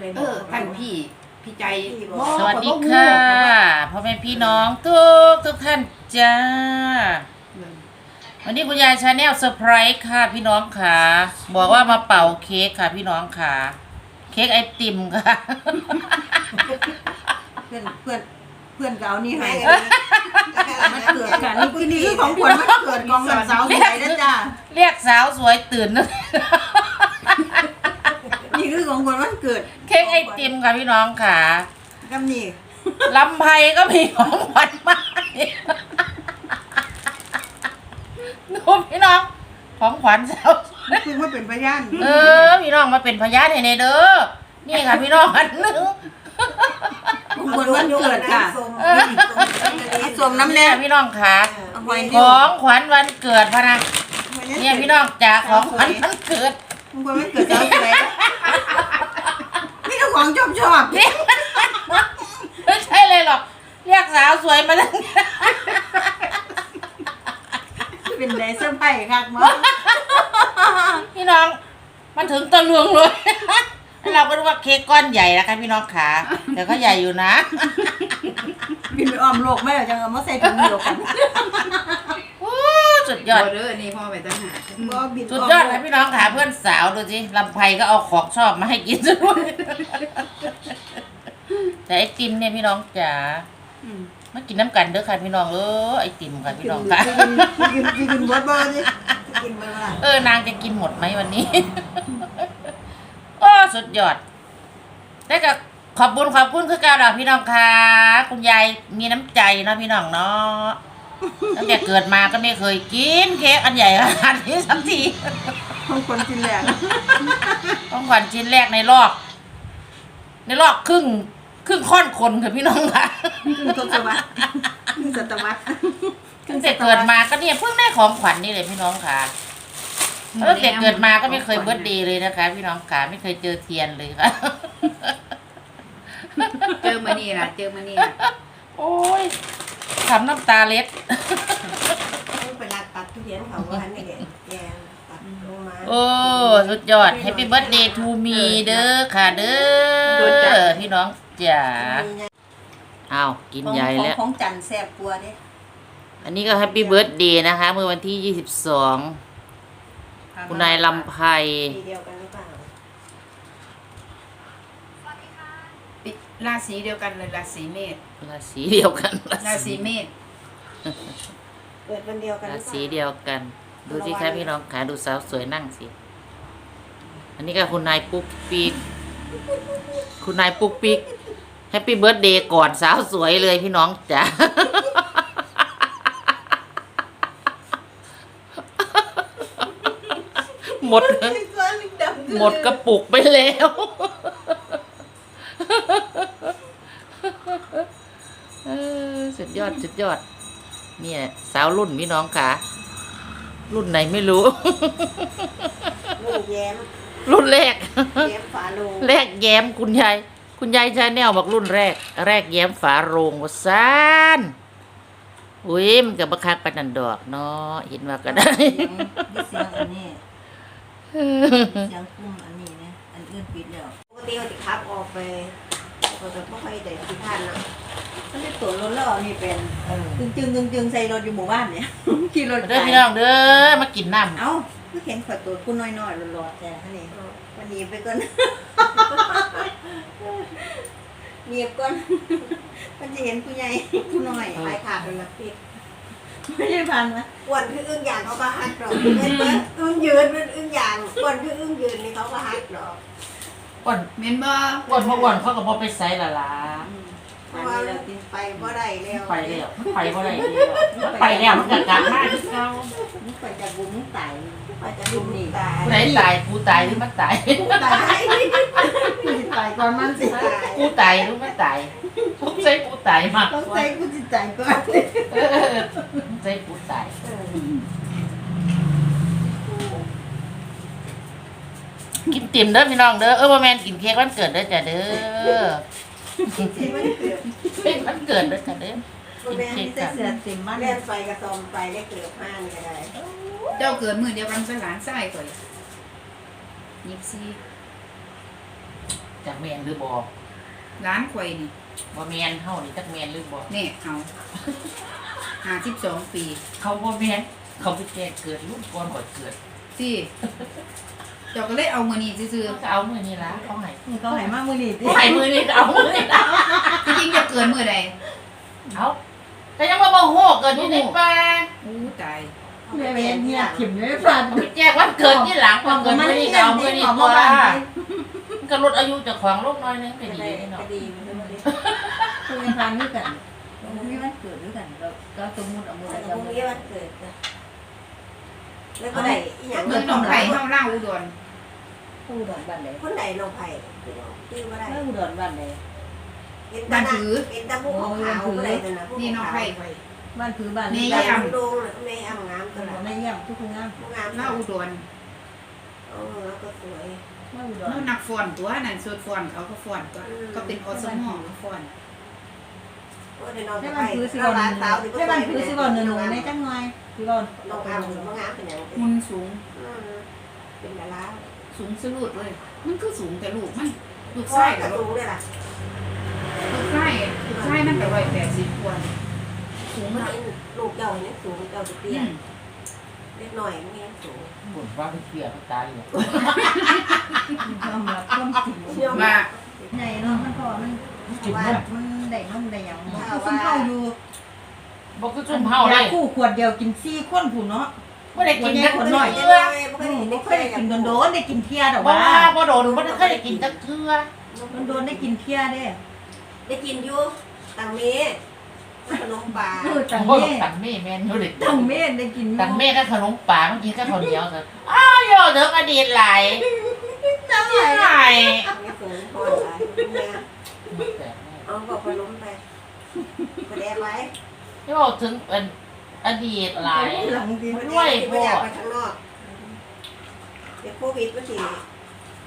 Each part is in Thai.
ได้บเออกอท่านพี่พี่ใจบอกสวัสดีค่ะพ่อแม่พี่น้องทุกทุกท่านจ้า วันนี้คุณยายชาแนลเซอร์ไพรส์ค่ะพี่น้องค่ะ บอกว่ามาเป่าเค้กค่ะพี่น้องค่ะ เค้กไอติมค่ะ เพื่อนเพื่อนเพื่อนก็เอานี่ให้ให้มันเกิดกันนี่คือนี่คือของขวัญมันเกิดของวันเสาร์สวยนะจ้าเรียกสาวสวยตื่นนะนี่คือของขวัญวันเกิด เค้กไอติมค่ะพี่น้องค่ะกำนี่ลำไพก็มีของขวัญมาให้ดูพี่น้อง ของขวัญสาวสวยคือว่าเป็นพยานเออ พี่น้องมาเป็นพยานให้ในเด้อ นี่ค่ะพี่น้องอันหนึงของขวัญวันเกิดค่ะเออสวมน้ำแน่เนี่ยพี่น้องค่ะเอาไว้ขนี่องขวัญวันเกิดพะนะเนี่ยพี่น้องจ๋าของขวัญวันเกิดของขวัญวันเกิดสาวสวยนี่ก็ ของชอบชอบเนี่ยไม่ใช่เลยหรอก เรียกสาวสวยมาแล้วเป็นไดเซอร์ไพรส์ครับมั้งพี่น้อง มันถึงตะลวงเลยเราก็รู้ว่าเค้กก้อนใหญ่นะคะพี่น้องขาแต่ก็ใหญ่อยู่นะบินไปอ้อมโลกไม่หรอจังเอามาใส่ถุงเดียวกันโอ้ สุดยอด เด้อนี่พ่อไปตั้งหาบ่บินสุดยอดเลยพี่น้องขาเพื่อนสาวดูสิลำไพก็เอาของชอบมาให้กินซะด้วยแต่ไอติมเนี่ยพี่น้องจ๋าอืมมากินน้ำกันเด้อค่ะพี่น้องเออไอติมค่ะพี่น้องค่ะกินกินกินเบิร์ดเบิร์ดสิกินเบิร์ดล่ะเออนางจะกินหมดไหมวันนี้โอ้สุดยอดได้วก็ขอบคุณขอบคุณคือเการดอกพี่น้องค่ะคุณยายมีน้ำใจเนาะพี่น้องเนาะ ตั้งแต่เกิดมาก็ไม่เคยกินเค้กอันใหญ่ขนาดนี้สักทีของคนกินแหลกของขวัญชิ้นแรกในรอบ ในรอบครึ่งครึ่งค่อนคนค่ะพี่น้องค่ะครึ่งทศวรรษครึ่งศตวรรษตั้งแต่เกิดมาก็เนี่ยเพิ่งได้ของขวัญนี่เลยพี่น้องค่ะตั้งแต่เกิดมาก็ไม่เคยเบิร์ดเดย์เลยนะคะ พี่น้องค่ะไม่เคยเจอเทียนเลยค่ะ เจอมานี่ล่ะเจอมานี่ล่ะโอ้ย ทำน้ำตาเล็ดไปรักตัดทุเรียนเขาว่านี่แกแกตัดลงมาโอ้ สุดยอด Happy Birthday to me เด้อค่ะเด้อพี่น้องจ๋าอ้าวกินของใหญ่ของแล้ว ของจันทร์แซ่บกลัวเด้อันนี้ก็ Happy Birthday นะคะ เมื่อวันที่ 22 คุณนายลำไพปีเดียวกันห รือเปล่าปิดราศีเดียวกันเลยราศีเมษราศีเดียวกันราศีเมษเกิดวันเดียวกันหรารือเปล่า ศีเดียวกัน ดูสิคะพี่น้องขาดูสาวสวยนั่งสิ อันนี้ก็คุณนายปุ๊กปิ๊กคุณนายปุ๊กปิ๊กแฮปปี้เบิร์ดเดย์ก่อนสาวสวยเลยพี่น้องจ๋า หมด หมดกระปุกไปแล้ว เออ สุดยอดสุดยอด เนี่ย สาวรุ่นพี่น้องค่ะ รุ่นไหนไม่รู้ ลูกแย้มรุ่นแรก แย้มฝาโลงแรกแย้มคุณยาย คุณยายชาแนลบอกรุ่นแรก แรกแย้มฝาโรงว่าซานอุ้ยมันกับบักคักปานนันดอกเนาะเห็นว่าก็ได้ เสียงเสียงอันนี้เสียงกุ้มอันนี้นะอันอื่นปิดแล้วปกติเขาจะขับออกไปเขาจะไม่ค่อยได้ที่ท่านนะ ก็เลยตัวรถแล้วเอานี่เป็นจึงจึงจึงจึงใส่รถอยู่หมู่บ้านเนี่ย ขี่รถเด้อพี่น้องเด้อมากินน้ำเอ้าก็เห็นขวดตัวกูน้อยๆหลอดๆแต่อันนี้วันนี้ไปก่อน เงียบก่อนมันจะเห็นผู้ใหญ่ผู้น้อยไปขาดเป็นนักพิษไม่ได้พันนะอ้วนคืออึ้งอย่างเขาก็ฮักหรอกเห็นไหมอึ้งยืนเป็นอึ้งอย่างอ้วนคืออึ้งยืนนี่เขาก็ฮักหรอก อ้วนเมนบ่อ้วนเพราะอ้วนเขาก็บอไปใส่ละล่ะเพราะว่าไป บ่ได้แล้วไปแล้วมันไปเพราะอะไรมันไปแล้วมันก็กลับมาที่เก่านี่ไปจากบุ้งไต่ไปจะดุมนี่ตายผู้ไหนตายกูตายหรือมันตายตายกูจะตายก่อนมันสิตายกูตายหรือไม่ตายต้องใช้กูตายมากต้องกว่าใส่กูจะตายก่อนเออต้องใช้กูตายเออกินติ่มเด้อพี่น้องเด้อเออบ่แม่นกินเค้กวันเกิดเด้อจ้ะเด้อ ที่มันเกิดเค้กวันเกิดเด้อจ้ะเด้อบ่แม่นที่ใส่เสื้อเต็มบ้านเล่นไฟกระตอมไฟได้เกือบห้านก็ได้เจ้าเกิดมือเดียวกันเป็นหลานไส้ก่อนยิบซีจากแมนหรือบ่ร้านข่อยนี่บ่แมนเฮานี่จักแมนหรือบ่นี่เอาห้าสิบสองปีเขาบ่แมนเขาไปแก่เกิดลูกก่อนก่อนเกิดสิ เจ้าก็เลยเอามือนี้ซื่อก็เอามือนี่ละเขาให้นี่เขาให้มามื้อนี้ติให้มือนี่เอามือนี่ละๆที่จริงจะเกินมือใดเอาแต่ยังว่าบ่ฮู้เกิดอยู่ในป่าอู้ตายแม่เวนเนี่ยถิ่มเลยฟันเขาไปแจ้งวันเกิดที่หลังวันเกิดมื้อนี้ก็เอามือนี่ตัวมันก็ลดอายุเจากของลูกน้อยนึงก็ดีเลยเนาะก็ดีมันก็ดีคุยฟังด้วยกันมีวันเกิดด้วยกันเราก็สมมุติเอามือแต่เราพรุ่งนี้วันเกิดนะ แล้วก็ได้อีหยังเมืองหนองไผ่เฮาล่างอุดรผู้ดอนบ้านใดคนใดน้องไผ่ชื่อว่าอะไรผู้ดอนบ้านใดเห็นตาหน้าเห็นตาผู้ขาวๆผู้ใดนั่นน่ะผู้นี่น้องขาวไผ่ข่อยบ้านคือบ้านนี่ๆยตาโด่งๆแม่อ้ำงามตัวเรานั้นไม่เยี่ยมทุกคนงามผู้งามล่าอุดรเออแล้วก็สวยมาอุดรนู่นนักฟ้อนตัวนั่นสวดฟ้อนเขาก็ฟ้อนตัวก็เป็นอสมอฟ้อนโอ้ได้น้องให้ไผ่มันคือสิเราบอลหลานสาวที่ให้มันคือสิบอลหนูในจังหน่อย สิบอลน้องอ้ำน้องงามเป็นหยังหุ่นสูงอืมเป็นดาราสูงสลุดเลย มันคือสูงแต่ลูกมันลูกพ่อไส้กกัระบลูดูกกเลยล่ะลูกไส้ลูกไส้มันก็ร้อยแปดสิบกว่าสูงมันมากเห็นลูกเจ้าเห็นสูงเจ้าจะเตี้อืยมเล็กหน่อยมันยังสูงบ่นว่าไปเกลียดตายอยู่ยอมรับความจริงว่าใหญ่เนาะมันพอมันกินว่าเนาะมันได้นมได้หยังมันคือซุ่มเข้าอยู่ บ่คือซุ่มเฮาเลยคู่ขวดเดียวกินซี่คนผู้เนาะบ่ได้กินจักคนเทื่น้ออยเล็กบ่น้อยบ่เคยเห็นบ่เด็กเคเคยยได้กินโดนๆได้กินเที่ยดอกว่าว่าบ่โดนบ่ได้เคยได้กินจักเทื่อโดนๆได้กินเที่ยเด้ได้กินอยู่ตังเมขนมปลาเออตังโอ้เม่ตังเม่แม่นอยู่เด็กตังเม่ได้กินอยู่ตังเม่ก็ขนมป่าเมื่อกี้ก็ข้าวเหนียวซะอ้าวโยเด้ออดีตหลายตังที่ไหนไม่สูงพอหลายเนี่ยเอาบอกขนมไปแสดงไว้ ที่บอกถึงเป็นอดีตหลาย หลังดีมันด้วยไม่อยากไปข้างนอกเดี๋ยวโควิดมันสิ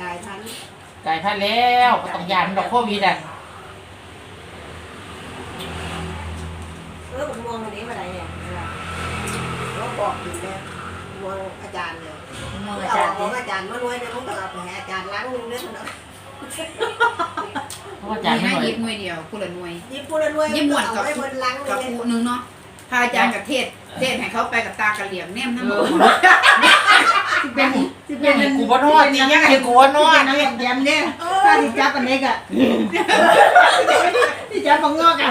กลายพันธุ์กลายพันธุ์แล้วก็ต้องยานดอกโควิดอะเออผมมองวันนี้มาไหนเนี่ยเราบอกอยู่เนี่ยมองอาจารย์เนี่ยมองเอาอาจารย์ของดิอาจารย์มาด้วยเนี่ยมึงต้องเอาไปให้อาจารย์ล้างมือเนี่ยมันเพราะว่าจานมีไม่ให้หน่อยยิบหน่วยเดียวคนละหน่วย ยิบพูดด้วยยิบหมวดกับ เอาไว้บนล้างกับเลยผู้หนึงเนาะพาอาจารย์กับเทศเทศให้เขาไปกับตากระเหลี่ยงแนมทั้งหมดสิเป็นสิยังไงกูบ่นวดนี่ยังไงกูบ่นวดน้ำแยมๆเนี่ยถ้าที่จับอันนี้ก็ที่จับบังงอกอะ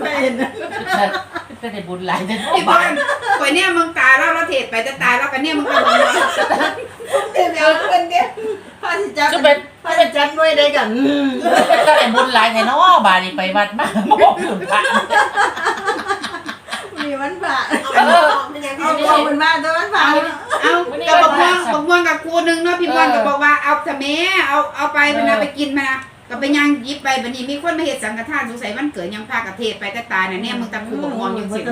ไม่เห็นจะได้บุญหลายจะไอ้บ้านข่อยเนี่ยมึงตายแล้วเราเทศไปจะตายแล้วกันเนี่ยมึงไปมึงเดี๋ยวเพื่อนเนี่ยถ้าที่จับก็เป็น ถ้าที่จับด้วยได้กันก็ได้บุญหลายไงเนาะบาดนี้ไปวัดมาบ่บุญพระมีวันผ่าเอาไปบอกมันยังเอาที่เอามันมาแต่วันผ่าเอาเอากับบักม่วงบักม่วงกับครูหนึงเนาะพี่บอลก็บอกว่าเอาทำแม่เอาเอาไปมันเอาไปกินมานะก็ไปยังยิบไปบัดนี้มีคนมาเฮ็ดสังฆทานสงสัยวันเกิดยังพากระเทศไปแต่ตายน่ะเนี่ยมึงตะครูบักม่วงยังสิมั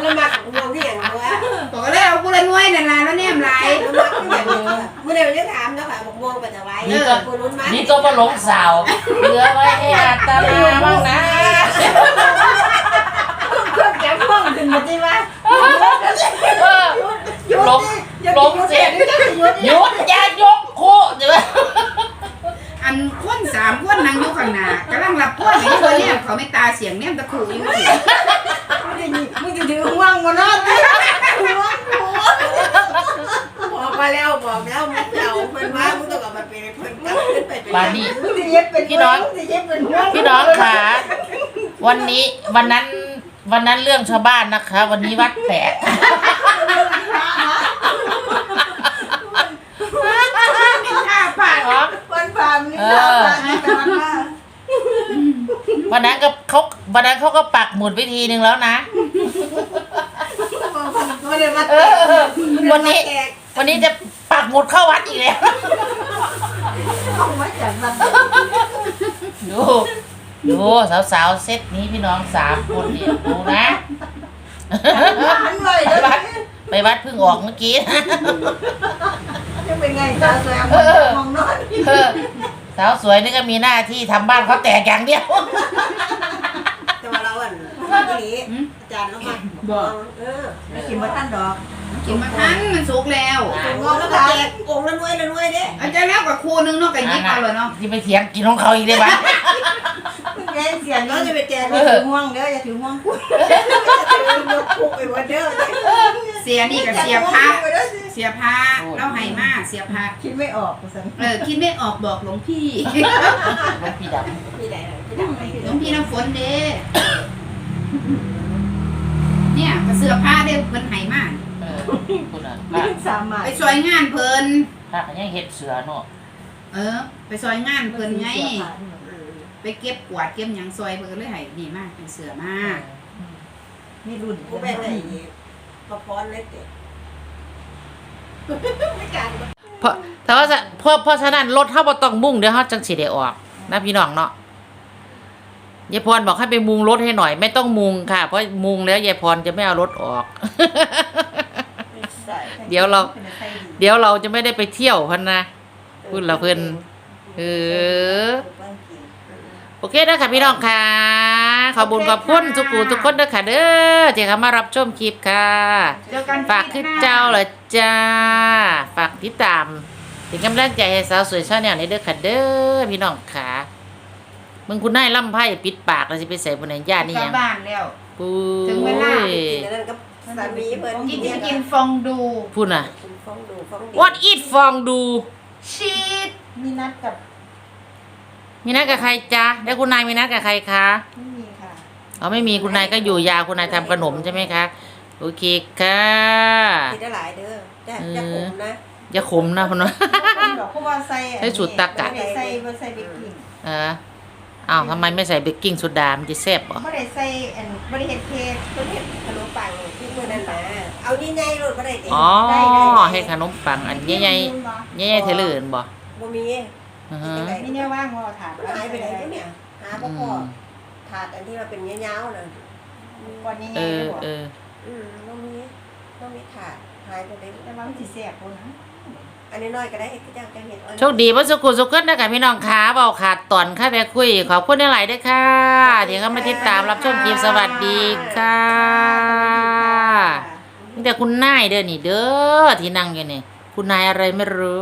นละมักมองที่อย่างวะบอกเลยเอาผู้ละหน่วยนั่นล่ะแล้วเนี่ยมหลาย ละมักที่อย่างวะเมื่อเดี๋ยวจะถามนะค่ะบอกมองไปจะไว้คนรุ่นมานี่ก็บ่หลงสาวเหลือไว้ให้อาตมาบ้างนะ เครื่องแกงห้องขึ้นมาจีวะ เออ หยุด หลง อย่า หล กิ ง น เสร็จ หยุด หยุดอย่ายกคู่เดี๋ยว อันคนสามคนนั่งอยู่ข้างหน้ากำลังรับพวกไอ้ตัวเนี่ยเขาไม่ตาเสียงเนี่ยตะครูอยู่สิ มึงจะถือห่วงมาเนาะห่วงห่วง บอกมาแล้วบอกแล้วมึงเจ้าเพิ่นว่ามึงต้องเอาไปเป็นเพิ่นกลั บขึ้นไปเป็นบาดนี้มึงจะเย็บเป็นมึงจะเย็บเป็นห่วงพี่น้องค่ะ วันนี้วันนั้นวันนั้นเรื่องชาวบ้านนะคะ วันนี้วัดแตกข้าผ่านวันผ่านนี่ผ่านแต่วันว่าวันนั้นก็เขาวันนั้นเขาก็ปักหมุดวิธีหนึ่งแล้วนะไม่ได้มาเออวันนี้ วันนี้จะปักหมุดเข้าวัดอีกแล้ว เอาไว้จากมันดูดูสาวๆเซตนี้พี่น้องสามคนเนี่ยดูนะหันเลยไปวัดไปวัดเพิ่งออกเมื่อกี้ จะเป็นไงตาแซมมองนอนเออสาวสวยนี่ก็มีหน้าที่ทำบ้านเขาแตกอย่างเดียว แต่ว่าเราอะทีนี้อาจารย์เรามาบอกเออกินมาท่านดอกม กินมาทันมันสุกแล้วผมมองแล้วก็แจกองค์ละหน่วยละหน่วยเด้อาจจะแล้วกับครูนึงเนาะก็ยิบเอาเลยเนาะที่ไปเถียงกินของเขาอีกได้ปะแกเสียงเราเราจะจะไปแจกอย่าถือห่วงเด้ออย่าถือห่วงยกคุกไปวันเด้อเสียนี่กับเสียพระเสียพระเราให้มาเสียพระคิดไม่ออกสันเออคิดไม่ออกบอกหลวงพี่หลวงพี่ดพี่ไหนพี่ดำไปหลวงพี่น้ำฝนเด้เนี่ยก็เสื้อผ้าเด้เพิ่นให้มาำเออ คุณอะพไม่ระสามารถไปซอยงานเพิ่นพระก็ยังเห็ดเสือเนาะเออ ไปซอยงานเพิ่นไงไปเก็บกวาดเก็บหยังซอยเพิ่นก็เลยให้นี่มากเป็นเสือมากนี่รุ่นกูแบ่งไอ้พอพรเล็กเด็กไม่การเพราะแต่ว่าจะเพราะเพราะฉะนั้นรถเฮาบ่ต้องมุ่งเดี๋ยวเฮาจังสิได้ออกนะพี่น้องเนาะยายพรบอกให้ไปมุงรถให้หน่อย ไม่ต้องมุงค่ะ เพราะมุงแล้วยายพรจะไม่เอารถออก เดี๋ยวเรา เดี๋ยวเราจะไม่ได้ไปเที่ยวพันนะพูดละเพิ่นเออโอเคนะค่ะพี่น้องค่ะ ขอบคุญขอบคุณทุกผู้ทุกคนด้วยค่ะเด้อที่เข้ามารับชมคลิปค่ะเจอกันฝากขึ้นเจ้าเหรอจ้า ฝากติดตามเป็นกำลังใจให้สาวสวยชาแนลนี้เด้อค่ะเด้อพี่น้องค่ะมึงคุณนายล่ำไพ่ปิดปากแล้วสิไปใส่บนไหนญาตินี่กลัยับงบ้านแล้วปุ้ถึงเวลายกินนั่นก็ สามีเพิ่นกินจะกินฟองดู พูดน่ะฟองดูฟองดี What eat ฟองดู ชีสมีนัดกับมีนัดกับใครจ๊ะแล้วคุณนายมีนัดกับใครคะไม่มีค่ะอ๋อไม่มีคุณนายก็อยู่ยาวคุณนายทำขนมใช่ไหมคะโอเคค่ะกินได้หลายเด้อจะจะขมนะอย่าขมนะพนว่าดอกเพราะว่าใส่ให้สูตรตะกะไม่ได้ใส่บ่ใส่เบกกิ้งเออ อ้าวทำไมไม่ใส่เบกกิ้งโซดามันจะแซ่บเหรอไม่ได้ใส่อันไม่ได้เฮ็ดเค้กเพิ่นเห็ดขนมปังที่มือนั่นนะเอานี่ไงรถบ่ได้ติอ๋อให้ขนมปังอันใหญ่ๆใหญ่ๆเทเลอร์บ่บ่มีอือฮะนี่เนี่ยว่างว่าถามหายไปไหนเนี่ยหาบ่พอถาดอันที่มันเป็นยาวๆน่ะวันนี้ไงเออบอกเอออืมบ่มีบ่มีถาดหายไปเลยแต่ว่ามันสิแซ่บพุ่นนะ อันนี้น้อยก็ได้ก็จะจะเห็นโชคดีว่าสุขุสุขนนะคะพี่น้องขาเบาขาดตอนค่ะแต่คุย ขอบคุณหลายๆด้วยค่ะเดี๋ยวก็มาติดตามรับชมคลิปสวัสดีค่ะนี่แต่คุณนายเด้อนี่เด้อที่นั่งอยู่นี่ คุณนายอะไรไม่รู้